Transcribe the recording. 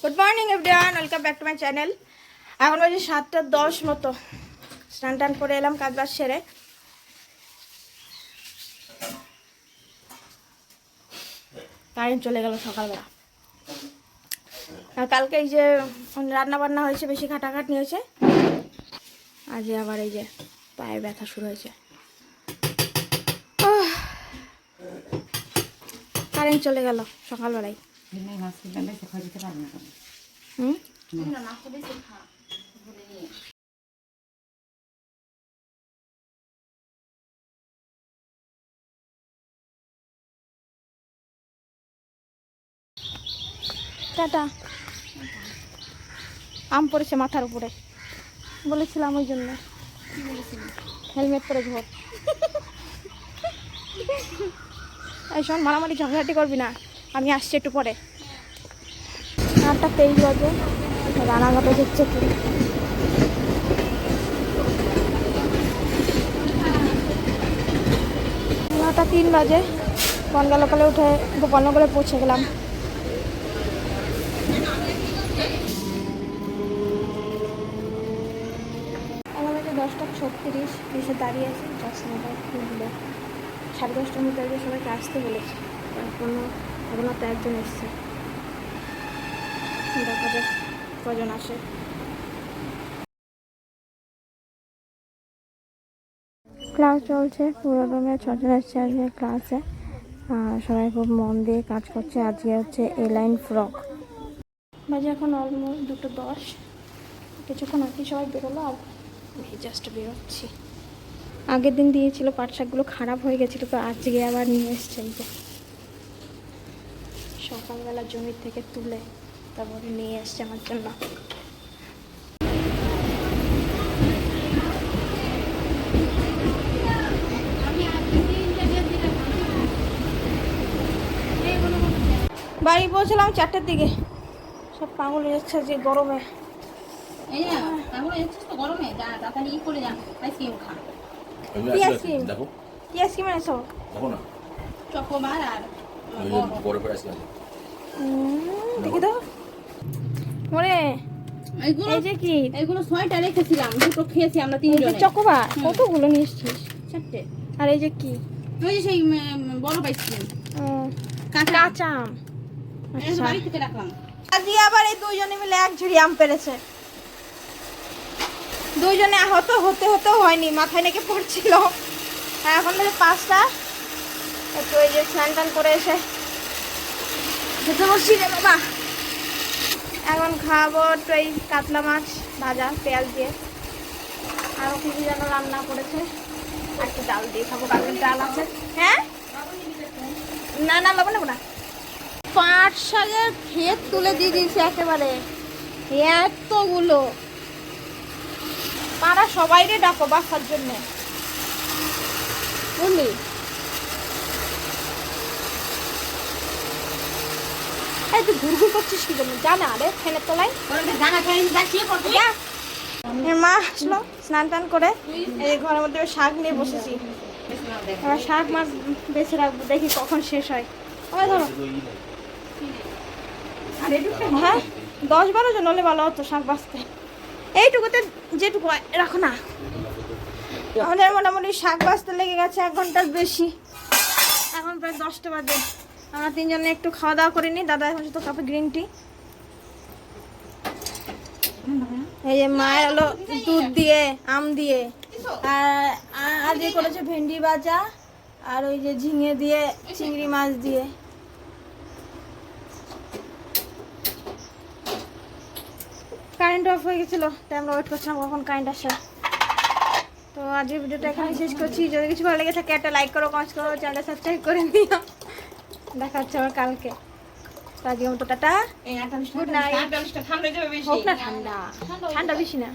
Good morning everyone welcome back to my channel এখন বাজে সাতটা দশ মতো। স্নান টান করে এলাম, কাজ বাজ সেরে। কারেন্ট চলে গেল সকালবেলা। আর কালকে এই যে রান্না বান্না হয়েছে, বেশি খাটাখাটনি হয়েছে আজ আবার এই যে পায়ে ব্যথা শুরু হয়েছে! কারেন্ট চলে গেল সকালবেলায়। হুম? টাটা। আম পড়েছে মাথার উপরে। বলেছিলাম ওই জন্য। হেলমেট পরে ঘর এই শোন মারামারি ঝগড়াটি করবি না। আমি আসছি একটু পরে। আটটা তেইশ বাজে। রানাঘাটে হচ্ছে কি নটা তিন বাজে। বনগালোকালে উঠে গোপালনগরে পৌঁছে গেলাম। দশটা ছত্রিশ। এসে দাঁড়িয়ে আছি। চশমাটা খুললো সাড়ে দশটার মধ্যে সবাইকে আসতে বলেছে। এখনও এখনও তো একজন এসছে। দেখা যাক কজন আসে। ক্লাস চলছে পুরো রুমে ছজন এসছে আজকে ক্লাসে। আর সবাই খুব মন দিয়ে কাজ করছে। আজকে হচ্ছে এ লাইন ফ্রক বাজে এখন অলমোস্ট দুটো দশ। কিছুক্ষণ আগে সবাই বেরোলো আর আমি জাস্ট বেরোচ্ছি। আগের দিন দিয়েছিল পাট শাকগুলো খারাপ হয়ে গেছিল তো আজকে আবার নিয়ে এসছে এই যে। সকালবেলা জমি থেকে তুলে তারপরে নিয়ে এসছে আমার জন্য। বাড়ি পৌঁছলাম চারটের দিকে। সব পাগল হয়ে যাচ্ছে যে গরমে। এই না তাহলে যাচ্ছিস তো গরমে। যা তাড়াতাড়ি ই করে যা আইসক্রিম খা। আমি কি আইসক্রিম? দেখো কি আইসক্রিম এনেছো? দেখো না। চকোবার আর যে আইসক্রিম দেখি তো মরে এইগুলো এই যে কি? এইগুলো ছয়টা রেখেছিলাম দুটো খেয়েছি আমরা তিনজনে। চকোবা হুম। কতগুলো নিয়ে এসছিস? চারটে। আর এই যে কি? ওই যে সেই বড় আইসক্রিম কাঁচা। আম। আচ্ছা। বাড়ি থেকে রাখলাম। আজকে আবার এই দুইজনে মিলে এক ঝুড়ি আম পেরেছে। দুইজনে আহত হতে হতেও হয়নি মাথায় নাকি পড়ছিল। এখন পাঁচটা। একটু ওই যে স্নান টান করে এসে খেতে বসছি রে বাবা। এখন খাব একটু এই কাতলা মাছ, ভাজা, পেঁয়াজ দিয়ে। আরও কি কি যেন রান্না করেছে। আর একটু ডাল দিয়ে খাব, কালকের ডাল আছে। হ্যাঁ? না না, লবণ না। পাট শাকের ক্ষেত তুলে দিয়ে দিয়েছে একেবারে। এতগুলো। পাড়া সবাইরে ডাকো বাসার জন্য। বুঝলি এই তুই ঘুরঘুর করছিস কি জন্য? জানা আরে ফ্যানের তলায়। মা আসলো স্নান টান করে এই ঘরের মধ্যে শাক নিয়ে বসেছি। এবার শাক মাছ বেছে রাখব, দেখি কখন শেষ হয়। ওই ধরো। হ্যাঁ দশ বারো জন হলে ভালো হতো শাক বাঁচতে। এইটুকুতে যেটুকু রাখো না। আমাদের মোটামুটি শাক বাঁচতে লেগে গেছে এক ঘণ্টার বেশি। এখন প্রায় দশটা বাজে। আমরা তিনজনে একটু খাওয়া দাওয়া করিনি দাদা এখন শুধু কাপে গ্রিন টি এই যে মায়ের হলো দুধ দিয়ে, আম দিয়ে, আর আ- আজকে করেছে ভেন্ডি ভাজা, আর ওই যে ঝিঙে দিয়ে, চিংড়ি মাছ দিয়ে। কারেন্ট অফ হয়ে গেছিল, তাই আমরা ওয়েট করছিলাম, কখন কারেন্ট আসে। তো আজকের ভিডিওটা এখানে শেষ করছি। যদি কিছু ভালো লেগে থাকে, একটা লাইক করো কমেন্ট করো চ্যানেল সাবস্ক্রাইব করে দিও দেখা হচ্ছে আবার কালকে। তো আজকের মতো টাটা। গুড নাইট ঠান্ডা যাবে বেশি। হোক না ঠান্ডা। ঠান্ডা বেশি না।